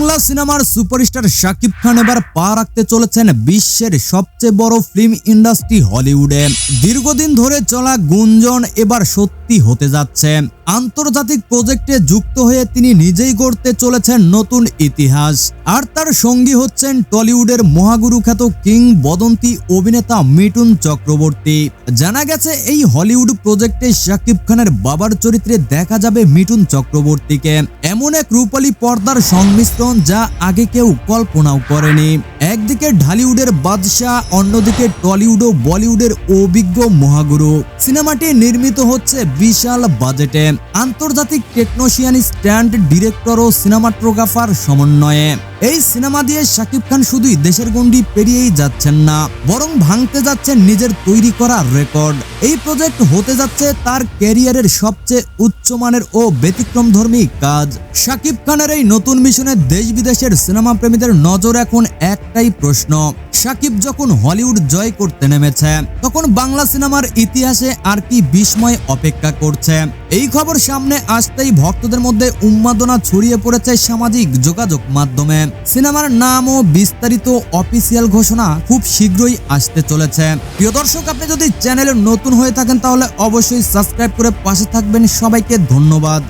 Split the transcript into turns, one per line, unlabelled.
বাংলা সিনেমার সুপারস্টার শাকিব খান এবার পা রাখতে চলেছেন বিশ্বের সবচেয়ে বড় ফিল্ম ইন্ডাস্ট্রি হলিউডে। দীর্ঘদিন ধরে চলা গুঞ্জন এবার সত্যি হতে যাচ্ছে। আন্তর্জাতিক প্রজেক্টে যুক্ত হয়ে তিনি নিজেই গড়তে চলেছেন নতুন ইতিহাস। আর তার সঙ্গী হচ্ছেন টলিউডের মহাগুরু খ্যাত কিং বদন্তি অভিনেতা মিঠুন চক্রবর্তী। জানা গেছে, এই হলিউড প্রজেক্টে শাকিব খানের বাবার চরিত্রে দেখা যাবে মিটুন চক্রবর্তীকে। এমন এক রূপালী পর্দার সংমিশ্রণ যা আগে কেউ কল্পনাও করেনি। একদিকে ঢালিউডের বাদশাহ, অন্যদিকে টলিউড ও বলিউডের অভিজ্ঞ মহাগুরু। সিনেমাটি নির্মিত হচ্ছে বিশাল বাজেটে। আন্তর্জাতিক টেকনোশিয়ান স্ট্যান্ড ডিরেক্টর ও সিনেমাটোগ্রাফার সমন্বয়ে। এই সিনেমা দিয়ে শাকিব খান শুধুই দেশের গণ্ডি পেরিয়েই যাচ্ছেন না, বরং ভাঙতে যাচ্ছেন নিজের তৈরি করা রেকর্ড। এই প্রজেক্ট হতে যাচ্ছে তার ক্যারিয়ারের সবচেয়ে উচ্চমানের ও ব্যতিক্রমধর্মী কাজ। শাকিব খানের এই নতুন মিশনে দেশ বিদেশের সিনেমা প্রেমীদের নজর এখন একটাই প্রশ্ন, শাকিব যখন হলিউড জয় করতে নেমেছে, তখন বাংলা সিনেমার ইতিহাসে আর কি বিস্ময় অপেক্ষা করছে? এই খবর সামনে আসতেই ভক্তদের মধ্যে উন্মাদনা ছড়িয়ে পড়েছে সামাজিক যোগাযোগ মাধ্যমে। সিনেমার নাম ও বিস্তারিত অফিসিয়াল ঘোষণা খুব শীঘ্রই আসতে চলেছে। প্রিয় দর্শক, আপনি যদি চ্যানেলে নতুন হয়ে থাকেন তাহলে অবশ্যই সাবস্ক্রাইব করে পাশে থাকবেন। সবাইকে ধন্যবাদ।